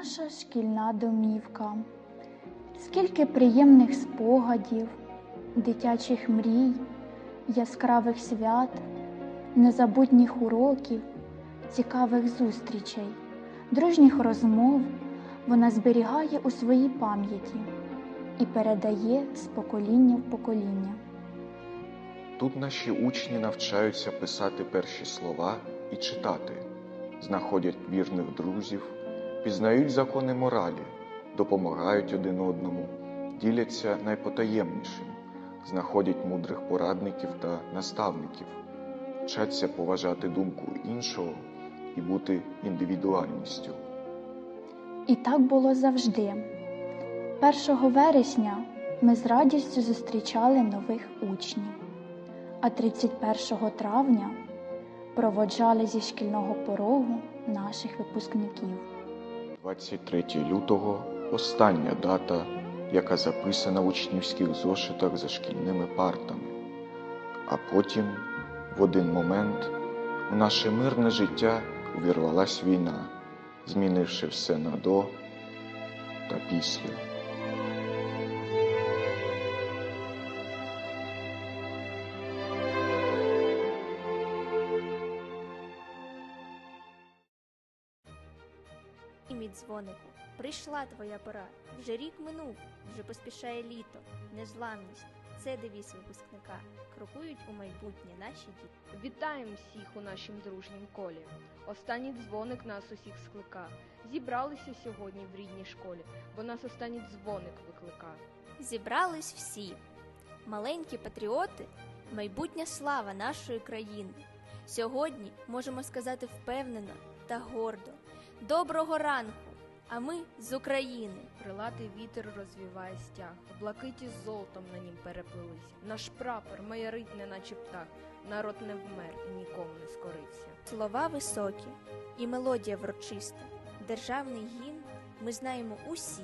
наша шкільна домівка. Скільки приємних спогадів, дитячих мрій, яскравих свят, незабутніх уроків, цікавих зустрічей, дружніх розмов вона зберігає у своїй пам'яті і передає з покоління в покоління. Тут наші учні навчаються писати перші слова і читати, знаходять вірних друзів, пізнають закони моралі, допомагають один одному, діляться найпотаємнішим, знаходять мудрих порадників та наставників, вчаться поважати думку іншого і бути індивідуальністю. І так було завжди. 1 вересня ми з радістю зустрічали нових учнів, а 31 травня проводжали зі шкільного порогу наших випускників. 23 лютого остання дата, яка записана в учнівських зошитах за шкільними партами. А потім, в один момент, у наше мирне життя увірвалась війна, змінивши все на до та після. Мій дзвонику, прийшла твоя пора. Вже рік минув, вже поспішає літо, незламність. Це девіз випускника. Крокують у майбутнє наші діти. Вітаємо всіх у нашім дружнім колі. Останній дзвоник нас усіх склика. Зібралися сьогодні в рідній школі, бо нас останній дзвоник виклика. Зібрались всі. Маленькі патріоти, майбутня слава нашої країни. Сьогодні можемо сказати впевнено та гордо. Доброго ранку! А ми з України. Крилатий вітер розвіває стяг, блакиті з золотом на нім переплилися. Наш прапор маярить, неначе птах. Народ не вмер і нікому не скорився. Слова високі і мелодія врочиста. Державний гімн ми знаємо усі.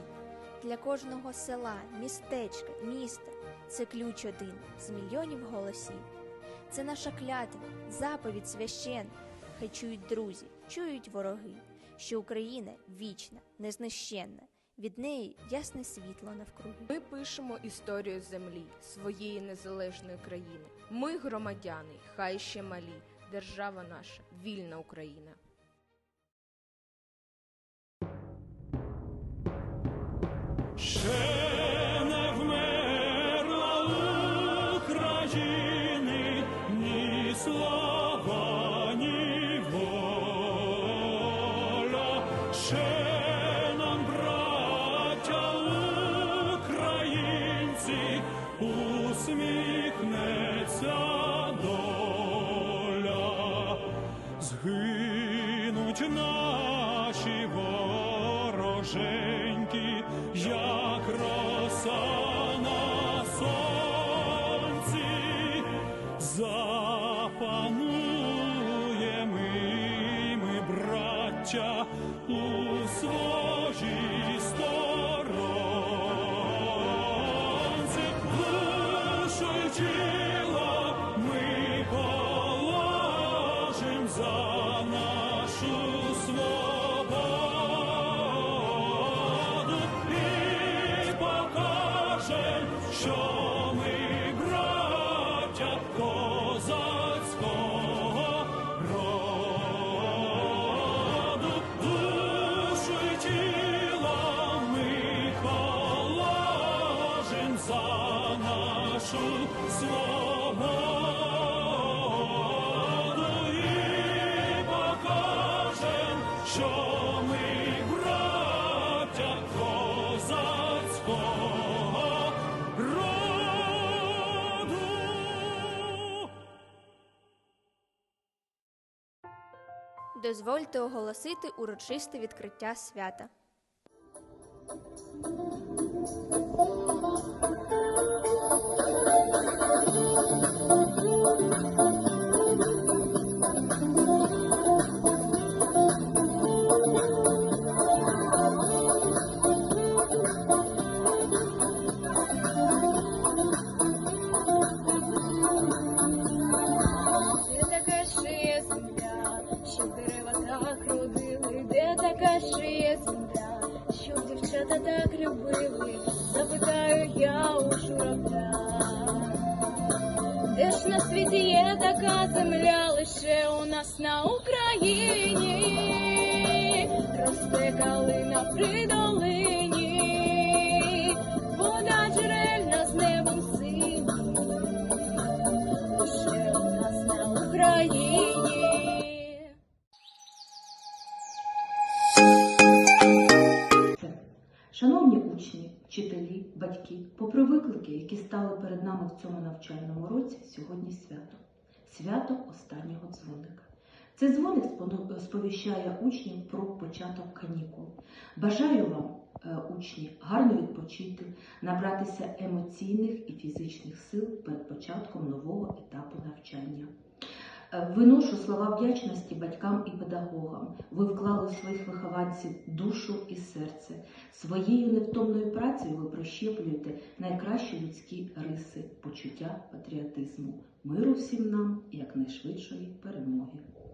Для кожного села, містечка, міста це ключ один з мільйонів голосів. Це наша клятва, заповідь священна. Хай чують друзі, чують вороги, що Україна вічна, незнищенна. Від неї ясне світло навкруги. Ми пишемо історію землі, своєї незалежної країни. Ми громадяни, хай ще малі. Держава наша, вільна Україна. Ще вороженьки, як роса на браття, у своїй ми положим за нашу Дозвольте оголосити урочисте відкриття свята. При долині, джерельна з небом синім, лише у нас на Україні. Шановні учні, вчителі, батьки, попри виклики, які стали перед нами в цьому навчальному році, сьогодні свято. Свято останнього дзвоника. Цей дзвоник сповіщає учнів про початок канікул. Бажаю вам, е, учні, гарно відпочити, набратися емоційних і фізичних сил перед початком нового етапу навчання. Е, Виношу слова вдячності батькам і педагогам. Ви вклали в своїх вихованців душу і серце. Своєю невтомною працею ви прощеплюєте найкращі людські риси, почуття патріотизму, миру всім нам і якнайшвидшої перемоги.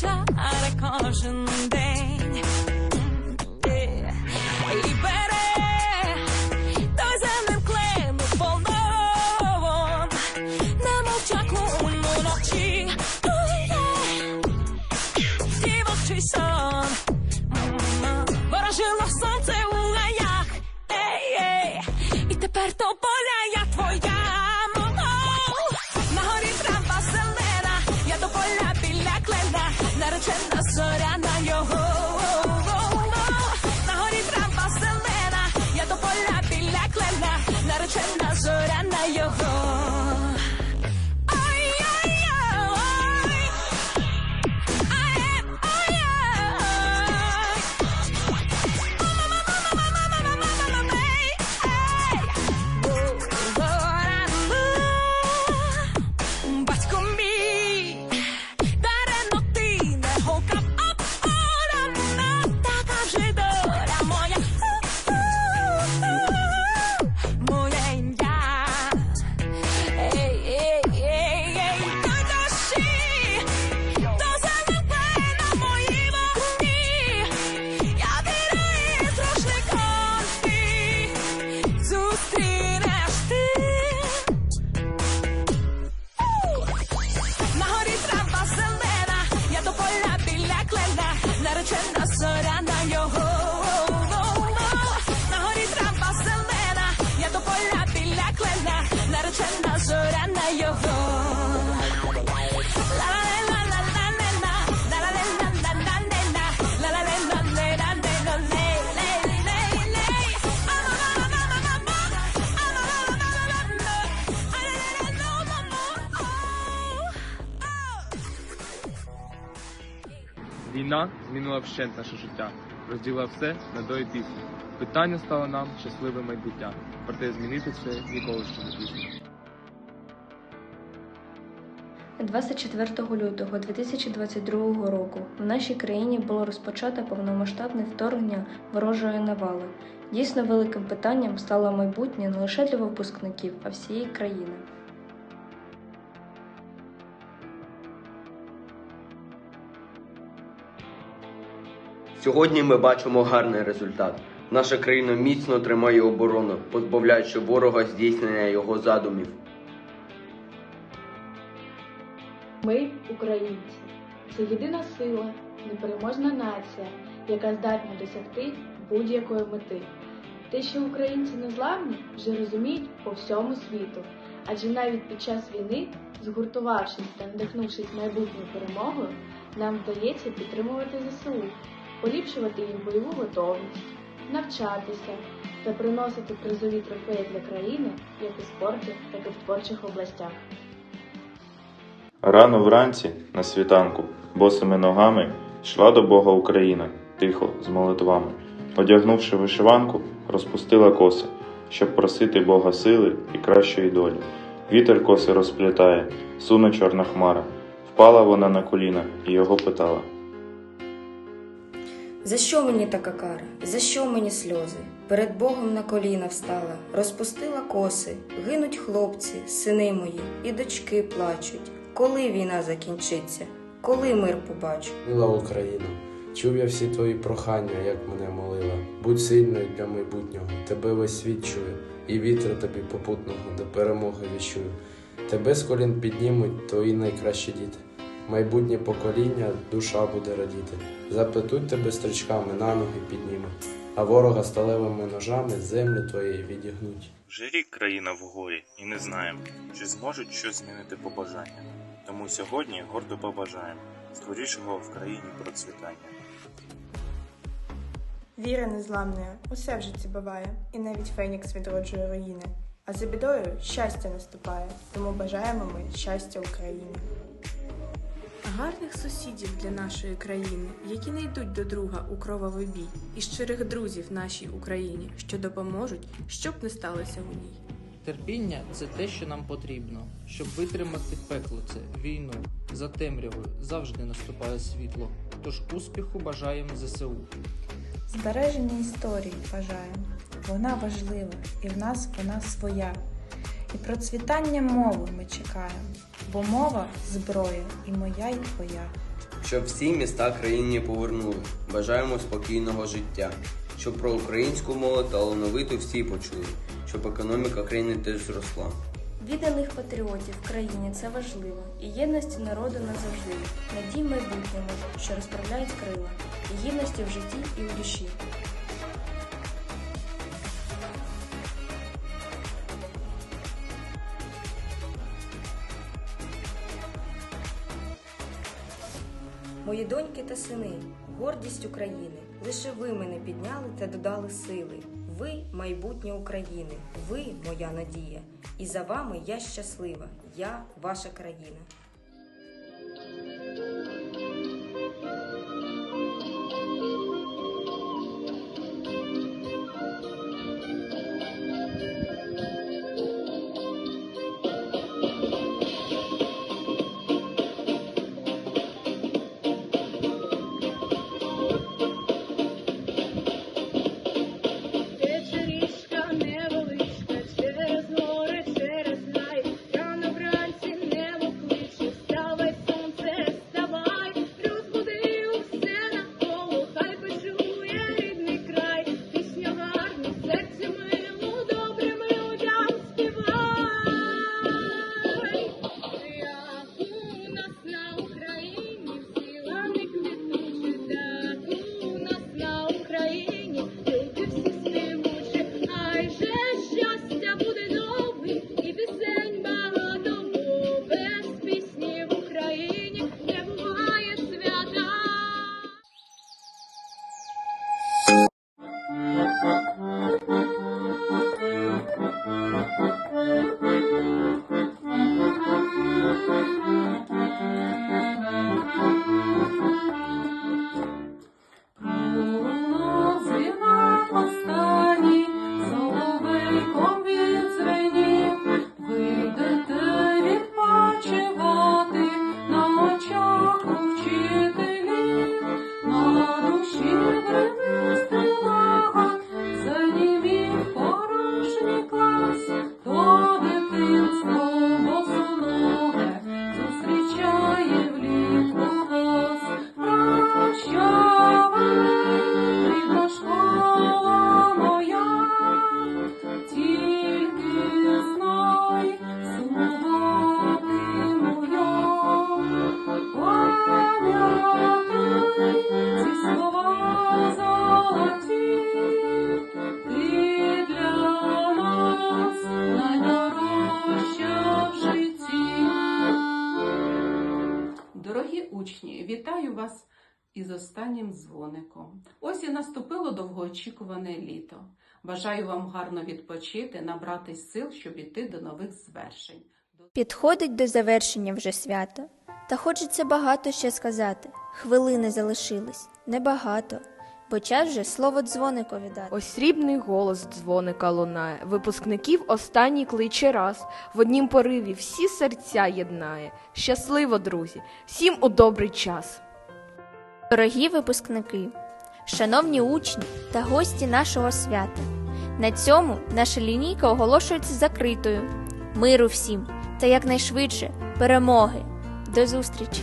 parça ara karşında. 全能 Війна змінила вщент наше життя, розділила все на до і після. Питання стало нам щасливе майбуття, проте змінити це ніколи ще не пізно. 24 лютого 2022 року в нашій країні було розпочато повномасштабне вторгнення ворожої навали. Дійсно великим питанням стало майбутнє не лише для випускників, а всієї країни. Сьогодні ми бачимо гарний результат. Наша країна міцно тримає оборону, позбавляючи ворога здійснення його задумів. Ми, українці, це єдина сила, непереможна нація, яка здатна досягти будь-якої мети. Те, що українці незламні, вже розуміють по всьому світу. Адже навіть під час війни, згуртувавшись та надихнувшись майбутньою перемогою, нам вдається підтримувати ЗСУ, поліпшувати їх бойову готовність, навчатися та приносити призові трофеї для країни як у спорті, так і в творчих областях. Рано вранці, на світанку, босими ногами йшла до Бога Україна, тихо, з молитвами. Одягнувши вишиванку, розпустила коси, щоб просити Бога сили і кращої долі. Вітер коси розплітає, суне чорна хмара. Впала вона на коліна і його питала. За що мені така кара? За що мені сльози? Перед Богом на коліна встала, розпустила коси, гинуть хлопці, сини мої, і дочки плачуть. Коли війна закінчиться? Коли мир побачу? Мила Україна, чув я всі твої прохання, як мене молила. Будь сильною для майбутнього, тебе весь світ чує, і вітер тобі попутного до перемоги віщую. Тебе з колін піднімуть твої найкращі діти. Майбутнє покоління душа буде радіти. Заплетуть тебе стрічками, на ноги піднімуть, а ворога сталевими ножами землю твоєї відігнуть. Вже рік країна в горі, і не знаємо, чи зможуть щось змінити побажання. Тому сьогодні гордо побажаємо скорішого в країні процвітання. Віра незламною, усе в житті буває, і навіть Фенікс відроджує руїни. А за бідою щастя наступає, тому бажаємо ми щастя Україні. Гарних сусідів для нашої країни, які не йдуть до друга у кровавий бій, і щирих друзів нашій Україні, що допоможуть, щоб не сталося у ній. Терпіння це те, що нам потрібно, щоб витримати пекло це війну. За темрявою завжди наступає світло. Тож успіху бажаємо ЗСУ. Збереження історії бажаємо. Вона важлива, і в нас вона своя. І процвітання мови ми чекаємо, бо мова зброя і моя, і твоя. Щоб всі міста країні повернули. Бажаємо спокійного життя. Щоб про українську мову талановиту всі почули. Щоб економіка країни теж зросла. Відданих патріотів в країні це важливо, і єдності народу назавжди, надій майбутньому, що розправляють крила, і гідності в житті і в душі. Мої доньки та сини, гордість України. Лише ви мене підняли та додали сили. Ви майбутнє України, ви моя надія. І за вами я щаслива. Я ваша країна. Із останнім дзвоником. Ось і наступило довгоочікуване літо. Бажаю вам гарно відпочити, набратись сил, щоб іти до нових звершень. Підходить до завершення вже свято, та хочеться багато ще сказати. Хвилини залишились, небагато. бо час вже слово дзвоникові дати. Ось срібний голос дзвоника лунає, випускників останній кличе раз, в однім пориві всі серця єднає. Щасливо, друзі, всім у добрий час. Дорогі випускники, шановні учні та гості нашого свята. На цьому наша лінійка оголошується закритою. Миру всім та якнайшвидше перемоги. До зустрічі!